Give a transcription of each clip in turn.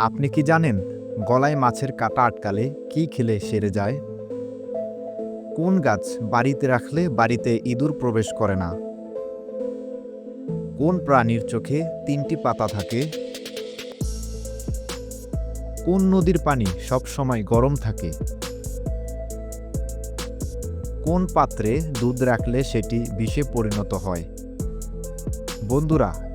আপনি কি জানেন গলায় মাছের কাঁটা আটকালে কি খেলে সেরে যায়? কোন গাছ বাড়িতে রাখলে বাড়িতে ইঁদুর প্রবেশ করে না? কোন প্রাণীর চোখে তিনটি পাতা থাকে? কোন নদীর পানি সব সময় গরম থাকে? কোন পাত্রে দুধ রাখলে সেটি বিষে পরিণত হয়? বন্ধুরা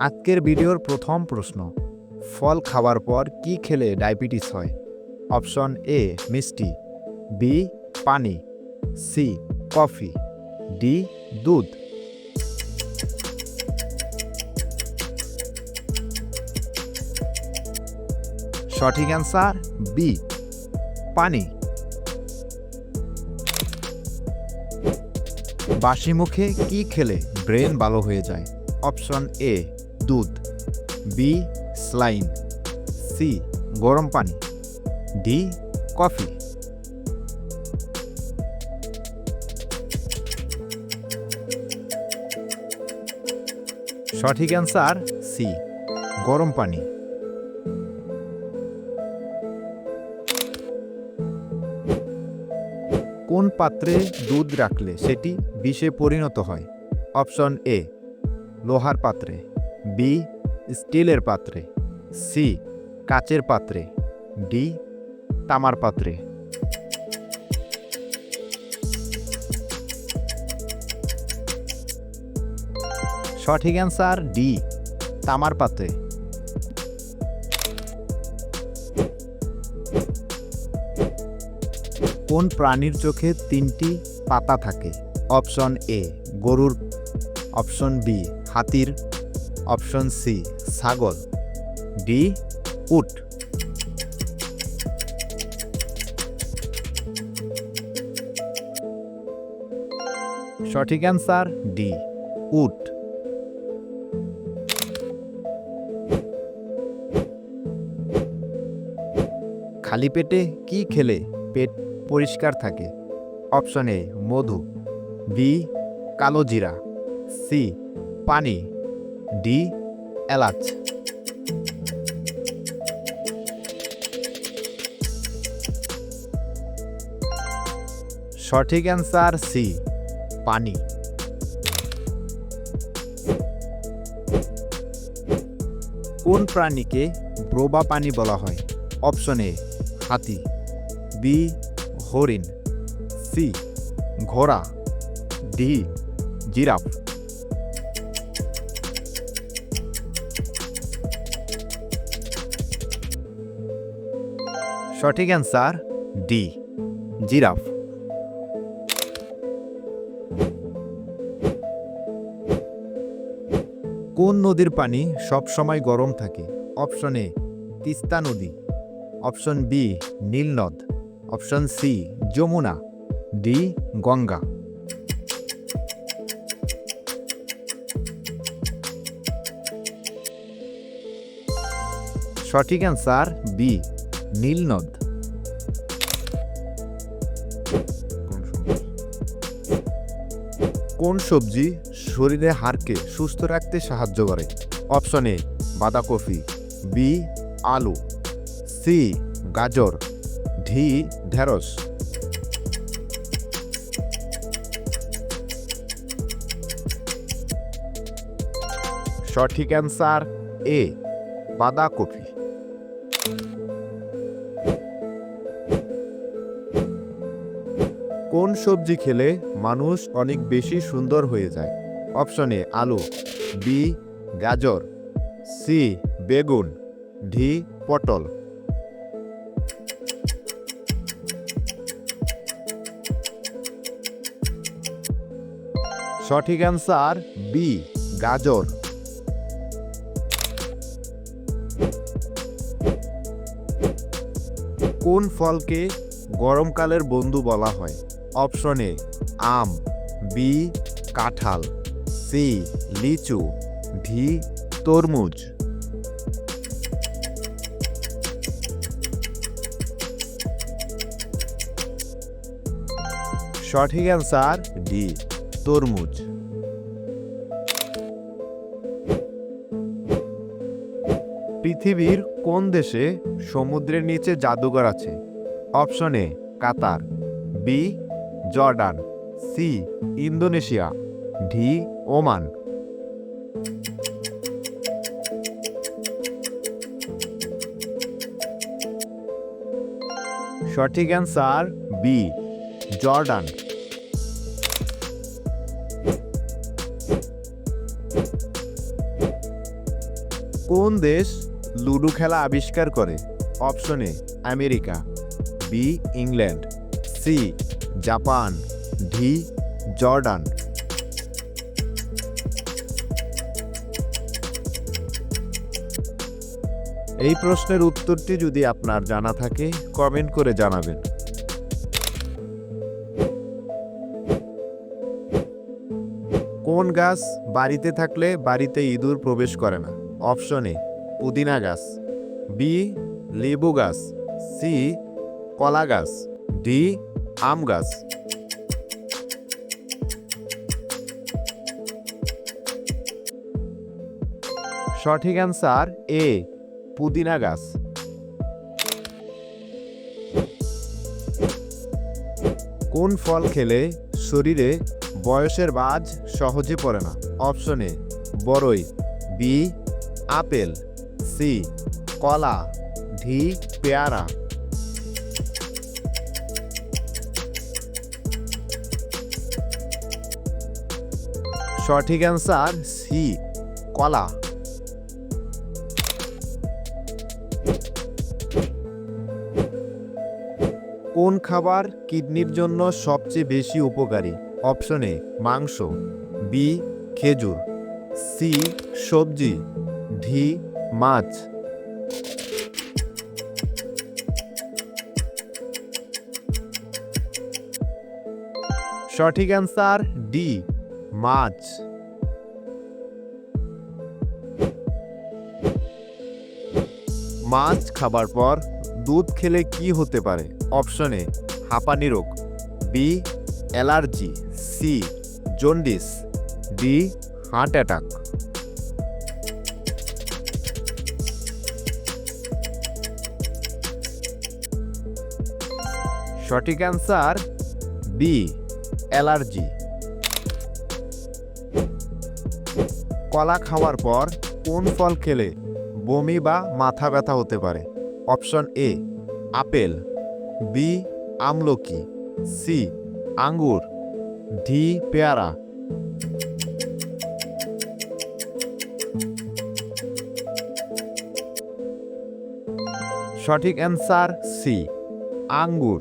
আজকের ভিডিওর প্রথম প্রশ্ন, ফল খাওয়ার পর কি খেলে ডায়াবেটিস হয়? অপশন এ মিষ্টি। বি পানি। C coffee. ডি দুধ। সঠিক অ্যান্সার বি পানি। বাসি মুখে কি খেলে ব্রেন ভালো হয়ে যায়? অপশন এ দুধ। B, saline. সি, গরম পানি। D, coffee. সঠিক অ্যান্সার সি, গরম পানি। কোন পাত্রে দুধ রাখলে সেটি বিষে পরিণত হয়? অপশন এ, লোহার পাত্রে। বি, স্টিলের পাত্রে, সি, কাচের পাত্রে, ডি, তামার পাত্রে। সঠিক অ্যান্সার ডি, তামার পাত্রে। কোন প্রাণীর চোখে তিনটি পাতা থাকে? অপশন এ, গরুর, অপশন বি, হাতির। অপশন সি, ছাগল। ডি, উট। সঠিক অ্যান্সার ডি, উট। খালি পেটে কি খেলে পেট পরিষ্কার থাকে? অপশন এ, মধু। বি, কালো জিরা। সি, পানি। ডি এলাচ সঠিক অ্যান্সার সি, পানি। কোন প্রাণীকে ব্রোবা পানি বলা হয়? অপশন এ, হাতি। বি, হরিণ। সি, ঘোড়া। D, giraffe. সঠিক অ্যান্সার ডি, জিরাফ। কোন নদীর পানি সব সময় গরম থাকে? অপশন এ, তিস্তা নদী। অপশন বি, নীল নদ। Option C, Yamuna. D, Ganga. সঠিক অ্যান্সার বি নীল নদ। কোন সবজি? শরীরে হাড়কে সুস্থ রাখতে সাহায্য করে? অপশন এ বাঁধাকপি বি আলু সি গাজর ডি ঢেঁড়স। সঠিক অ্যান্সার এ বাঁধাকপি। কোন সবজি খেলে মানুষ অনেক বেশি সুন্দর হয়ে যায়? অপশন এ, আলু, বি, গাজর, সি, বেগুন, ডি, পটল। সঠিক অ্যান্সার, বি, গাজর। কোন ফলকে গরমকালের বন্ধু বলা হয়? অপশন এ আম, বি, কাঁঠাল, সি, লিচু, ডি, তরমুজ। সঠিক অ্যান্সার ডি, তরমুজ। পৃথিবীর কোন দেশে সমুদ্রের নিচে জাদুঘর আছে? Option A Qatar, B Jordan C Indonesia D Oman. সঠিক অ্যান্সার বি জর্ডান। কোন দেশ লুডো খেলা আবিষ্কার করে? Option A America. B England. C Japan D Jordan. এই প্রশ্নের উত্তরটি যদি আপনার জানা থাকে কমেন্ট করে জানাবেন। কোন গাছ বাড়িতে থাকলে বাড়িতে ইঁদুর প্রবেশ করে না? অপশন এ, পুদিনা গাছ। বি, লেবু গাছ। সি, কলা গাছ। ডি আম গাছ। সঠিক অ্যান্সার এ, পুদিনা গাছ। কোন ফল খেলে শরীরে বয়সের বাজ সহজে পড়ে না? অপশন এ বড়ই বি, আপেল। সি, কলা। ডি, পেয়ারা। সঠিক অ্যান্সার সি, কলা। কোন খাবার কিডনির জন্য সবচেয়ে বেশি উপকারী? অপশন এ, মাংস। বি, খেজুর। সি, সবজি। ডি, মাছ। সঠিক অ্যান্সার ডি। মাছ। মাছ খাবার পর দুধ খেলে কি হতে পারে? অপশন এ, হাঁপানি রোগ। B allergy. C jaundice. D heart attack. সঠিক অ্যান্সার বি অ্যালার্জি। কলা খাওয়ার পর কোন ফল খেলে বমি বা মাথা ব্যথা হতে পারে? অপশন এ, আপেল, বি, আমলকি, সি, আঙ্গুর, ডি, পেয়ারা। সঠিক অ্যান্সার সি, আঙ্গুর।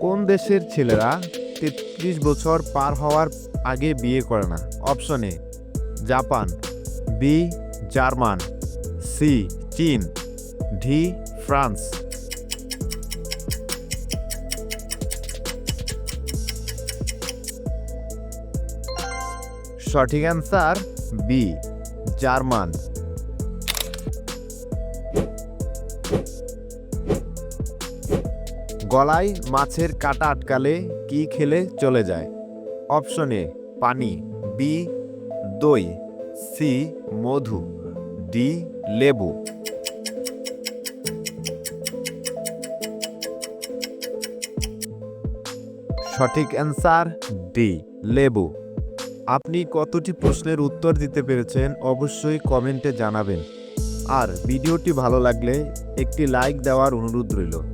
কোন দেশের ছেলেরা তেত্রিশ বছর পার হওয়ার আগে বিয়ে করে না। Option A Japan. B German. C চীন। D France. সঠিক অ্যান্সার বি জার্মান। গলায় মাছের কাটা আটকালে কি খেলে চলে যায়? অপশন এ পানি। বি দই। সি মধু। ডি লেবু। সঠিক অ্যান্সার ডি লেবু। আপনি কতটি প্রশ্নের উত্তর দিতে পেরেছেন অবশ্যই কমেন্টে জানাবেন। আর ভিডিওটি ভালো লাগলে একটি লাইক দেওয়ার অনুরোধ রইল।